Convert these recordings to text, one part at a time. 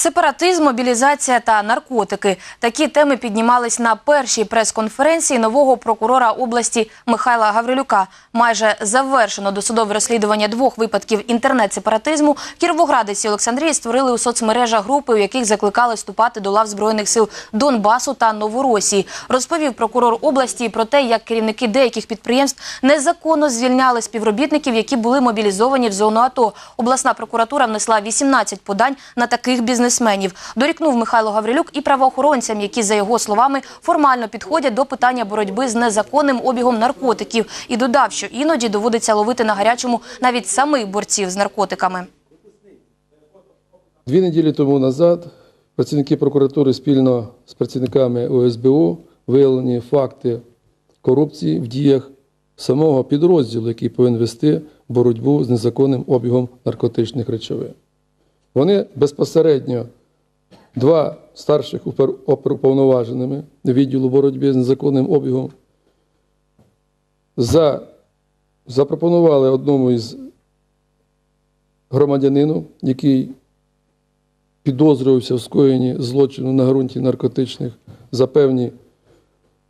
Сепаратизм, мобілізація та наркотики. Такі теми піднімались на першій прес-конференції нового прокурора області Михайла Гаврилюка. Майже завершено досудове розслідування двох випадків інтернет-сепаратизму. Кіровоградець і Олександрії створили у соцмережах групи, у яких закликали вступати до лав збройних сил Донбасу та Новоросії. Розповів прокурор області про те, як керівники деяких підприємств незаконно звільняли співробітників, які були мобілізовані в зону АТО. Обласна прокуратура внесла 18 подань на таких бізнесменів. Дорікнув Михайло Гаврилюк і правоохоронцям, які, за його словами, формально підходять до питання боротьби з незаконним обігом наркотиків. І додав, що іноді доводиться ловити на гарячому навіть самих борців з наркотиками. Дві неділі тому назад працівники прокуратури спільно з працівниками ОСБУ виявлені факти корупції в діях самого підрозділу, який повинен вести боротьбу з незаконним обігом наркотичних речовин. Вони безпосередньо два старших оперуповноваженими відділу боротьби з незаконним обігом за, запропонували одному із громадянину, який підозрювався в скоєнні злочину на ґрунті наркотичних за певні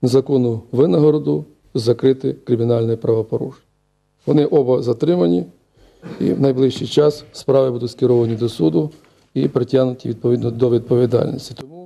незаконну винагороду закрити кримінальне правопорушення. Вони оба затримані, і в найближчий час справи будуть скеровані до суду і притягнуті відповідно до відповідальності. Тому